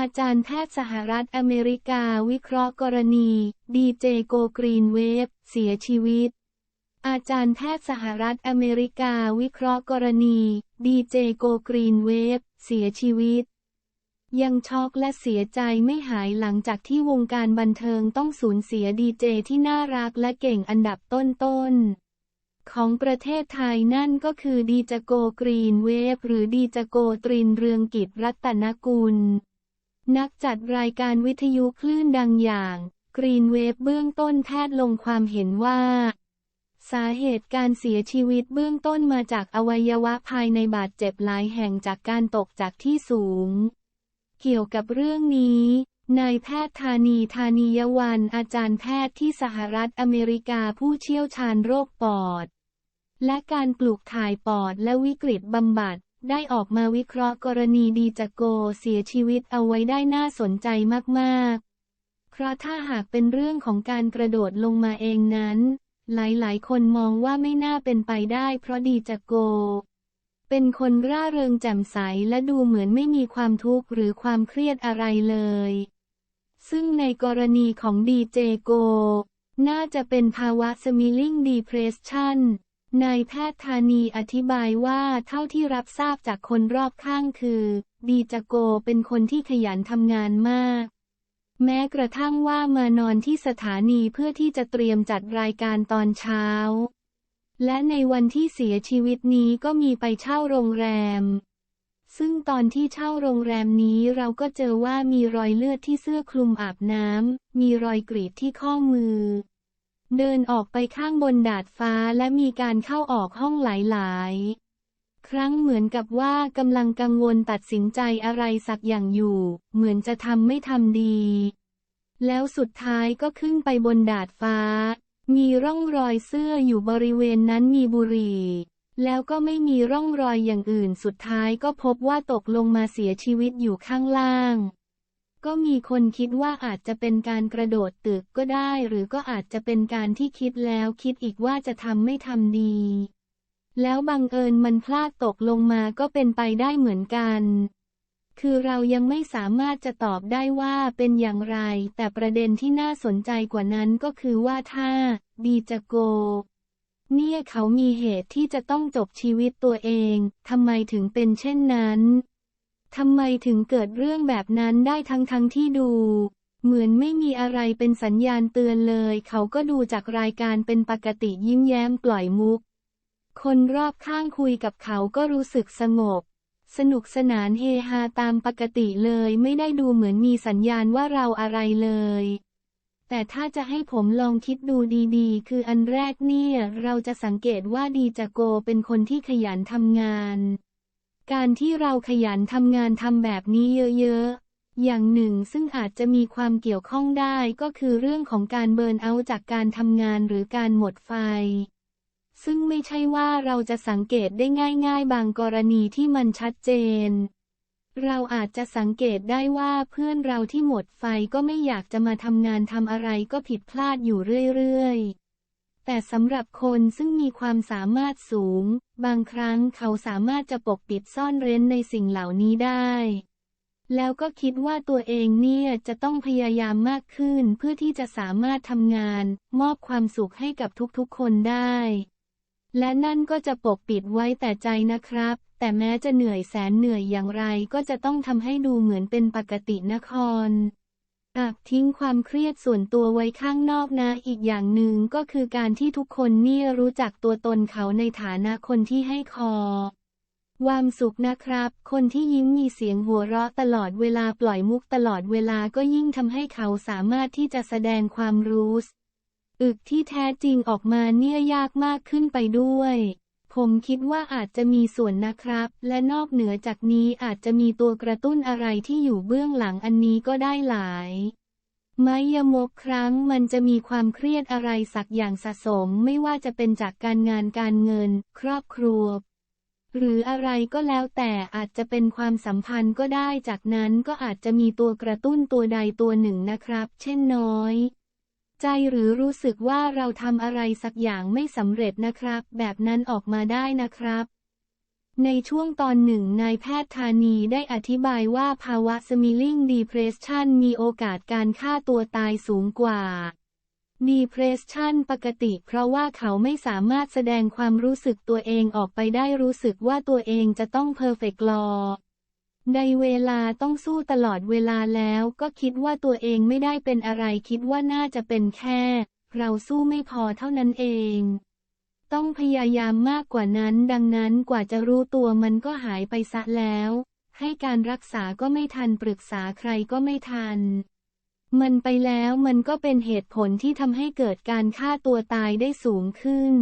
อาจารย์แพทย์สหรัฐอเมริกาวิเคราะห์กรณี ดีเจโกกรีนเวฟเสียชีวิต อาจารย์แพทย์สหรัฐอเมริกาวิเคราะห์กรณี ดีเจโกกรีนเวฟเสียชีวิต ยังช็อกและเสียใจไม่หายหลังจากที่วงการบันเทิงต้องสูญเสียดีเจที่น่ารักและเก่งอันดับต้นๆของประเทศไทยนั่นก็คือดีจโกกรีนเวฟหรือดีจโกตรินเรืองกิจรัตนกุล นักจัดรายการวิทยุคลื่นดังอย่างกรีนเวฟเบื้องต้นแพทย์ลงความเห็นว่า สาเหตุการเสียชีวิตเบื้องต้นมาจากอวัยวะภายในบาดเจ็บหลายแห่งจากการตกจากที่สูง เกี่ยวกับเรื่องนี้นายแพทย์ธานีธานียวันอาจารย์แพทย์ที่สหรัฐอเมริกาผู้เชี่ยวชาญโรคปอด และการปลูกถ่ายปอดและวิกฤตบำบัด ได้ออกมาวิเคราะห์กรณีดีจโกเสียชีวิตเอาไว้ได้น่าสนใจมากๆ เพราะถ้าหากเป็นเรื่องของการกระโดดลงมาเองนั้น หลายๆ คนมองว่าไม่น่าเป็นไปได้ เพราะดีจโก เป็นคนร่าเริงแจ่มใสและดูเหมือนไม่มีความทุกข์หรือความเครียดอะไรเลย ซึ่งในกรณีของดีเจโก น่าจะเป็นภาวะ smiling depression นายแพทย์ธานีอธิบายว่าเท่าที่รับทราบจากคนรอบข้างคือ ดีจโกเป็นคนที่ขยันทำงานมาก แม้กระทั่งว่ามานอนที่สถานีเพื่อที่จะเตรียมจัดรายการตอนเช้า และในวันที่เสียชีวิตนี้ก็มีไปเช่าโรงแรม ซึ่งตอนที่เช่าโรงแรมนี้เราก็เจอว่ามีรอยเลือดที่เสื้อคลุมอาบน้ำมีรอยกรีดที่ข้อมือ เดินออกไปข้างบนดาดฟ้าและมีการเข้าออกห้องหลายๆ ครั้งเหมือนกับว่ากำลังกังวลตัดสินใจอะไรสักอย่างอยู่ เหมือนจะทำไม่ทำดี แล้วสุดท้ายก็ขึ้นไปบนดาดฟ้า มีร่องรอยเสื้ออยู่บริเวณนั้นมีบุหรี่ แล้วก็ไม่มีร่องรอยอย่างอื่นสุดท้ายก็พบว่าตกลงมาเสียชีวิตอยู่ข้างล่าง ก็มีคนคิดว่าอาจจะเป็นการกระโดดตึกก็ได้ หรือก็อาจจะเป็นการที่คิดแล้วคิดอีกว่าจะทำไม่ทำดี แล้วบังเอิญมันพลาดตกลงมาก็เป็นไปได้เหมือนกัน คือเรายังไม่สามารถจะตอบได้ว่าเป็นอย่างไร แต่ประเด็นที่น่าสนใจกว่านั้นก็คือว่าถ้าดีจะโก เนี่ยเขามีเหตุที่จะต้องจบชีวิตตัวเองทำไมถึงเป็นเช่นนั้น ทำไมถึงเกิดเรื่องแบบนั้นได้ทั้งทั้งที่ดู เหมือนไม่มีอะไรเป็นสัญญาณเตือนเลย เขาก็ดูจากรายการเป็นปกติยิ้มแย้มปล่อยมุก คนรอบข้างคุยกับเขาก็รู้สึกสงบ สนุกสนานเฮฮาตามปกติเลยไม่ได้ดูเหมือนมีสัญญาณว่าเราอะไรเลย แต่ถ้าจะให้ผมลองคิดดูดีๆ คืออันแรกเนี่ย เราจะสังเกตว่าดีจโกเป็นคนที่ขยันทำงาน การที่เราขยันทำงานทำแบบนี้เยอะๆ อย่างหนึ่งซึ่งอาจจะมีความเกี่ยวข้องได้ก็คือเรื่องของการเบิร์นเอาจากการทำงานหรือการหมดไฟ ซึ่งไม่ใช่ว่าเราจะสังเกตได้ง่ายๆ บางกรณีที่มันชัดเจน เราอาจจะสังเกตได้ว่าเพื่อนเราที่หมดไฟก็ไม่อยากจะมาทำงานทำอะไรก็ผิดพลาดอยู่เรื่อยๆ แต่สำหรับคนซึ่งมีความสามารถสูง บางครั้งเขาสามารถจะปกปิดซ่อนเร้นในสิ่งเหล่านี้ได้ แล้วก็คิดว่าตัวเองเนี่ยจะต้องพยายามมากขึ้นเพื่อที่จะสามารถทำงาน มอบความสุขให้กับทุกๆคนได้ และนั่นก็จะปกปิดไว้แต่ใจนะครับ แต่แม้จะเหนื่อยแสนเหนื่อยอย่างไรก็จะต้องทำให้ดูเหมือนเป็นปกตินคร อักทิ้งความเครียดส่วนตัวไว้ข้างนอกนะ อีกอย่างหนึ่งก็คือการที่ทุกคนเนี่ยรู้จักตัวตนเขาในฐานะคนที่ให้คอความสุขนะครับ คนที่ยิ้มมีเสียงหัวเราะตลอดเวลาปล่อยมุกตลอดเวลาก็ยิ่งทำให้เขาสามารถที่จะแสดงความรู้สึกอึกที่แท้จริงออกมาเนี่ยยากมากขึ้นไปด้วย ผมคิดว่าอาจจะมีส่วนนะครับ และนอกเหนือจากนี้อาจจะมีตัวกระตุ้นอะไรที่อยู่เบื้องหลังอันนี้ก็ได้หลายไม้ยมกครั้งมันจะมีความเครียดอะไรสักอย่างสะสมไม่ว่าจะเป็นจากการงานการเงิน ครอบครัว หรืออะไรก็แล้วแต่อาจจะเป็นความสัมพันธ์ก็ได้จากนั้นก็อาจจะมีตัวกระตุ้นตัวใดตัวหนึ่งนะครับ เช่นน้อย ใจหรือรู้สึกว่าเราทำอะไรสักอย่างไม่สำเร็จนะครับ แบบนั้นออกมาได้นะครับในช่วงตอนหนึ่งนายแพทย์ธานีได้อธิบายว่าภาวะ Smiling Depression มีโอกาสการฆ่าตัวตายสูงกว่า Depression ปกติเพราะว่าเขาไม่สามารถแสดงความรู้สึกตัวเองออกไปได้รู้สึกว่าตัวเองจะต้องเพอร์เฟกต์ลอ ในเวลาต้องสู้ตลอดเวลาแล้วก็คิดว่าตัวเองไม่ได้เป็นอะไรคิดว่าน่าจะเป็นแค่ เราสู้ไม่พอเท่านั้นเอง ต้องพยายามมากกว่านั้น ดังนั้นกว่าจะรู้ตัวมันก็หายไปซะแล้ว ให้การรักษาก็ไม่ทันปรึกษาใครก็ไม่ทัน มันไปแล้วมันก็เป็นเหตุผลที่ทำให้เกิดการฆ่าตัวตายได้สูงขึ้น